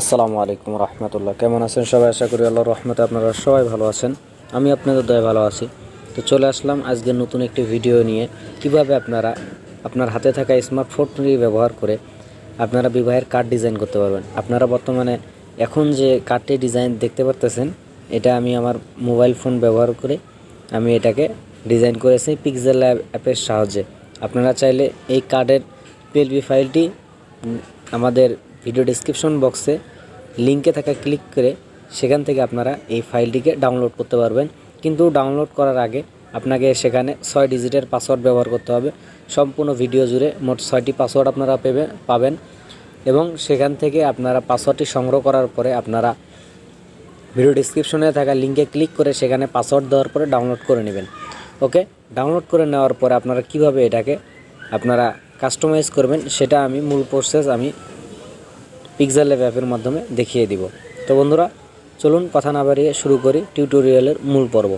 আসসালামু আলাইকুম রহমতুল্লাহ। কেমন আছেন সবাই? আশা করি আল্লাহ রহমতে আপনারা সবাই ভালো আছেন। আমি আপনাদের দয়া ভালো আছি। তো চলে আসলাম আজকে নতুন একটি ভিডিও নিয়ে। কীভাবে আপনারা আপনার হাতে থাকা স্মার্টফোনটি ব্যবহার করে আপনারা বিবাহের কার্ড ডিজাইন করতে পারবেন। আপনারা বর্তমানে এখন যে কার্ডটি ডিজাইন দেখতে পারতেছেন, এটা আমি আমার মোবাইল ফোন ব্যবহার করে আমি এটাকে ডিজাইন করেছি পিক্সেল অ্যাপের সাহায্যে। আপনারা চাইলে এই কার্ডের পিএলপি ফাইলটি আমাদের ভিডিও ডেসক্রিপশন বক্সে লিঙ্কে থাকা ক্লিক করে সেখান থেকে আপনারা এই ফাইলটিকে ডাউনলোড করতে পারবেন। কিন্তু ডাউনলোড করার আগে আপনাকে সেখানে ছয় ডিজিটের পাসওয়ার্ড ব্যবহার করতে হবে। সম্পূর্ণ ভিডিও জুড়ে মোট ছয়টি পাসওয়ার্ড আপনারা পেবে পাবেন এবং সেখান থেকে আপনারা পাসওয়ার্ডটি সংগ্রহ করার পরে আপনারা ভিডিও ডিসক্রিপশনে থাকা লিঙ্কে ক্লিক করে সেখানে পাসওয়ার্ড দেওয়ার পরে ডাউনলোড করে নেবেন। ওকে? ডাউনলোড করে নেওয়ার পরে আপনারা কীভাবে এটাকে আপনারা কাস্টমাইজ করবেন সেটা আমি মূল প্রসেস আমি পিক্সেল ল্যাব অ্যাপের মাধ্যমে দেখিয়ে দিব। তো বন্ধুরা, চলুন কথা না বাড়িয়ে শুরু করি টিউটোরিয়ালের মূল পর্ব।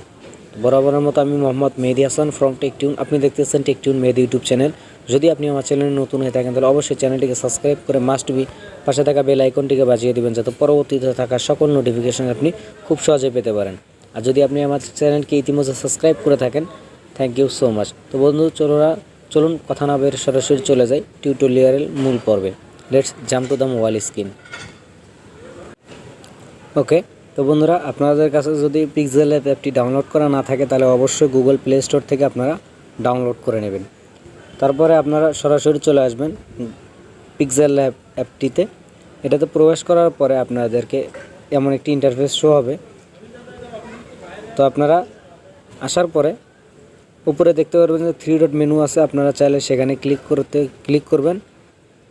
বরাবরের মতো আমি মোহাম্মদ মেহেদি হাসান ফ্রম টেকটিউন আপনি দেখতেছেন টেকটিউন মেহেদি ইউটিউব চ্যানেল যদি আপনি আমার চ্যানেলে নতুন হয়ে থাকেন, তাহলে অবশ্যই চ্যানেলটিকে সাবস্ক্রাইব করে মাস্ট বি পাশে থাকা বেল আইকনটিকে বাজিয়ে দিবেন, যাতে পরবর্তীতে থাকা সকল নোটিফিকেশন আপনি খুব সহজে পেতে পারেন। আর যদি আপনি আমার চ্যানেলকে ইতিমধ্যে সাবস্ক্রাইব করে থাকেন থ্যাংক ইউ সো মাচ তো বন্ধু চলোরা চলুন কথা না বের সরাসরি চলে যাই টিউটোরিয়ালের মূল পর্বে। Let's jump to the mobile screen okay তো বন্ধুরা, আপনাদের কাছে যদি পিক্সেল অ্যাপ অ্যাপটি ডাউনলোড করা না থাকে, তাহলে অবশ্যই গুগল প্লে স্টোর থেকে আপনারা ডাউনলোড করে নেবেন। তারপরে আপনারা সরাসরি চলে আসবেন পিক্সেল অ্যাপ অ্যাপটিতে এটাতে প্রবেশ করার পরে আপনাদেরকে এমন একটি ইন্টারফেস শো হবে। তো আপনারা আসার পরে উপরে দেখতে পারবেন যে থ্রি ডট মেনু আছে, আপনারা চাইলে সেখানে ক্লিক করতে ক্লিক করবেন।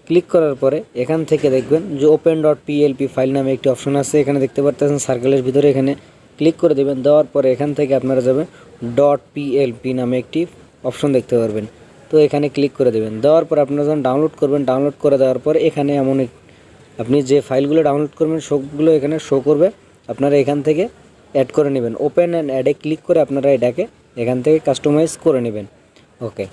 ক্লিক করার পরে এখান থেকে দেখবেন যে ওপেন ডট পিএলপি ফাইল নামে একটি অপশন আছে। এখানে দেখতে পাচ্ছেন সার্কেলের ভিতরে এখানে ক্লিক করে দেবেন। দেওয়ার পরে এখান থেকে আপনারা যাবেন ডট পিএলপি নামে একটি অপশন দেখতে পারবেন। তো এখানে ক্লিক করে দেবেন। দেওয়ার পর আপনারা যখন ডাউনলোড করবেন ডাউনলোড করে দেওয়ার পর এখানে এমন আপনি যে ফাইলগুলো ডাউনলোড করবেন, সবগুলো এখানে শো করবে। আপনারা এখান থেকে অ্যাড করে নেবেন। ওপেন অ্যান্ড অ্যাডে ক্লিক করে আপনারা এটাকে এখান থেকে কাস্টমাইজ করে নেবেন। ওকে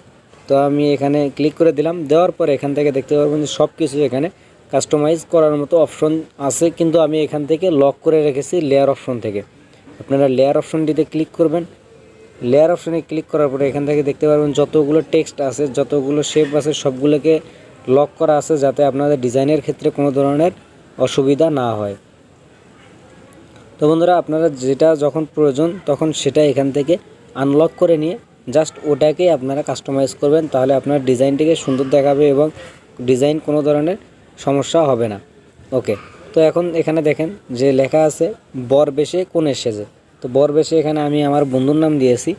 তো আমি এখানে ক্লিক করে দিলাম। দেওয়ার পরে এখান থেকে দেখতে পারবেন যে সব কিছু এখানে কাস্টমাইজ করার মতো অপশন আছে, কিন্তু আমি এখান থেকে লক করে রেখেছি লেয়ার অপশন থেকে। আপনারা লেয়ার অপশনটিতে ক্লিক করবেন। লেয়ার অপশনে ক্লিক করার পরে এখান থেকে দেখতে পারবেন যতগুলো টেক্সট আছে, যতগুলো শেপ আছে, সবগুলোকে লক করা আছে যাতে আপনাদের ডিজাইনের ক্ষেত্রে কোনো ধরনের অসুবিধা না হয়। তো বন্ধুরা, আপনারা যেটা যখন প্রয়োজন তখন সেটা এখান থেকে আনলক করে নিয়ে জাস্ট ওটাকেই আপনারা কাস্টমাইজ করবেন তাহলে আপনার ডিজাইনটিকে সুন্দর দেখাবে এবং ডিজাইন কোনো ধরনের সমস্যা হবে না। ওকে তো এখন এখানে দেখেন যে লেখা আছে বর বেশে কোন এসেছে তো বর বেশে এখানে আমি আমার বন্ধুর নাম দিয়েছি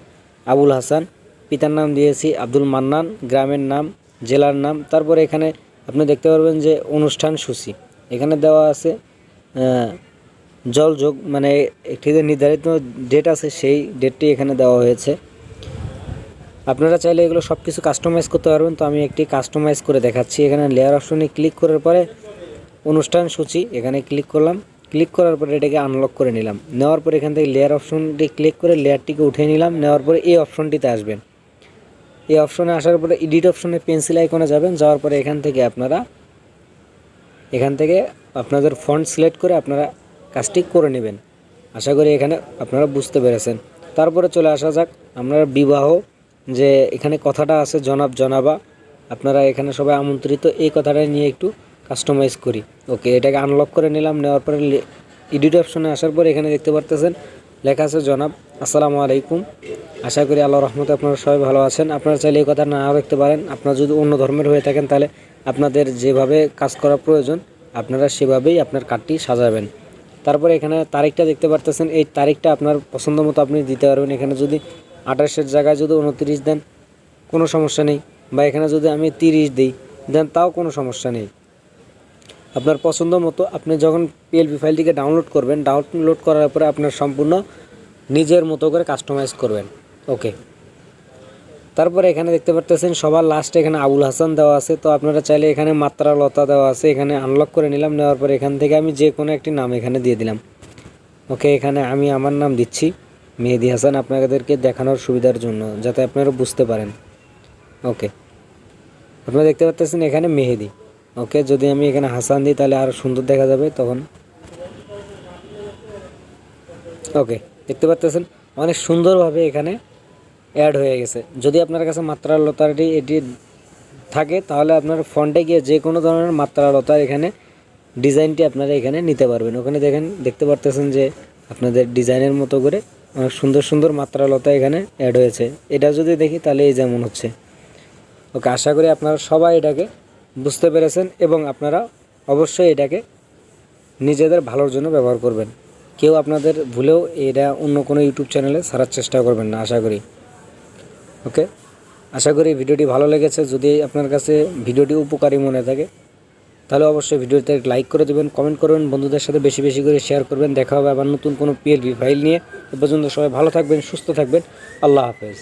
আবুল হাসান পিতার নাম দিয়েছি আব্দুল মান্নান গ্রামের নাম জেলার নাম তারপরে এখানে আপনি দেখতে পারবেন যে অনুষ্ঠান সূচি। এখানে দেওয়া আছে আহ, জল যোগ মানে একটি নির্ধারিত ডেট আছে সেই ডেটটি এখানে দেওয়া হয়েছে। আপনারা চাইলে এগুলো সব কিছু কাস্টমাইজ করতে পারবেন। তো আমি একটি কাস্টমাইজ করে দেখাচ্ছি। এখানে লেয়ার অপশনে ক্লিক করার পরে অনুষ্ঠান সূচি, এখানে ক্লিক করলাম। ক্লিক করার পরে এটাকে আনলক করে নিলাম। নেওয়ার পরে এখান থেকে লেয়ার অপশনটি ক্লিক করে লেয়ারটিকে উঠিয়ে নিলাম। নেওয়ার পরে এই অপশনটিতে আসবেন। এই অপশনে আসার পরে এডিট অপশনে পেন্সিল আইকনে যাবেন। যাওয়ার পরে এখান থেকে আপনারা, এখান থেকে আপনাদের ফন্ট সিলেক্ট করে আপনারা কাজটি করে নেবেন। আশা করি এখানে আপনারা বুঝতে পেরেছেন। তারপরে চলে আসা যাক। আমরা বিবাহ যে এখানে কথাটা আছে, জনাব, জনাবা, আপনারা এখানে সবাই আমন্ত্রিত, এই কথাটা নিয়ে একটু কাস্টমাইজ করি। ওকে এটাকে আনলক করে নিলাম, নেওয়ার পরে এডিট অপশনে আসার পর এখানে দেখতে পারতেছেন, লেখা আছে, জনাব, আসসালামু আলাইকুম। আশা করি আল্লাহ রহমতে আপনারা সবাই ভালো আছেন। আপনারা চাইলে এই কথা নাও দেখতে পারেন। আপনারা যদি অন্য ধর্মের হয়ে থাকেন, তাহলে আপনাদের যেভাবে কাজ করা প্রয়োজন, আপনারা সেভাবেই আপনার কার্ডটি সাজাবেন। তারপরে এখানে তারিখটা দেখতে পারতেছেন, এই তারিখটা আপনার পছন্দ মতো আপনি দিতে পারবেন। এখানে যদি আঠাশের জায়গায় যদি উনত্রিশ দেন, কোনো সমস্যা নেই। বা এখানে যদি আমি তিরিশ দিই, দেন তাও কোনো সমস্যা নেই। আপনার পছন্দ মতো আপনি যখন পিএলপি ফাইলটিকে ডাউনলোড করবেন ডাউনলোড করার পরে আপনার সম্পূর্ণ নিজের মতো করে কাস্টমাইজ করবেন। ওকে তারপরে এখানে দেখতে পারতেছেন সবার লাস্টে এখানে আবুল হাসান দেওয়া আছে। তো আপনারা চাইলে এখানে মাত্রা লতা দেওয়া আছে। এখানে আনলক করে নিলাম, নেওয়ার পরে এখান থেকে আমি যে কোনো একটি নাম এখানে দিয়ে দিলাম। ওকে এখানে আমি আমার নাম দিচ্ছি। মেহেদি হাসান আপনাদেরকে দেখানোর সুবিধার জন্য, যাতে আপনারা বুঝতে পারেন। ওকে আপনারা দেখতে পাচ্ছেন এখানে মেহেদি। ওকে যদি আমি এখানে হাসান দিই, তাহলে আরও সুন্দর দেখা যাবে তখন। ওকে দেখতে পাচ্ছেন অনেক সুন্দরভাবে এখানে অ্যাড হয়ে গেছে। যদি আপনার কাছে মাত্রা লতাটি এটি থাকে, তাহলে আপনার ফন্টে গিয়ে যে কোনো ধরনের মাত্রা লতা এখানে ডিজাইনটি আপনারা এখানে নিতে পারবেন। ওখানে দেখেন, দেখতে পারতেছেন যে আপনাদের ডিজাইনের মতো করে অনেক সুন্দর সুন্দর মাত্রা লতা এখানে অ্যাড হয়েছে। এটা যদি দেখি, তাহলে এই যেমন হচ্ছে। ওকে, আশা করি আপনারা সবাই এটাকে বুঝতে পেরেছেন এবং আপনারা অবশ্যই এটাকে নিজেদের ভালোর জন্য ব্যবহার করবেন। কেউ আপনাদের ভুলেও এটা অন্য কোনো ইউটিউব চ্যানেলে সারার চেষ্টা করবেন না, আশা করি। ওকে? আশা করি ভিডিওটি ভালো লেগেছে। যদি আপনার কাছে ভিডিওটি উপকারী মনে থাকে, তাহলে অবশ্যই ভিডিওতে লাইক করে দেবেন, কমেন্ট করবেন, বন্ধুদের সাথে বেশি বেশি করে শেয়ার করবেন। দেখা হবে আবার নতুন কোনো পিএলভি ফাইল নিয়ে। এ পর্যন্ত সবাই ভালো থাকবেন, সুস্থ থাকবেন। আল্লাহ হাফেজ।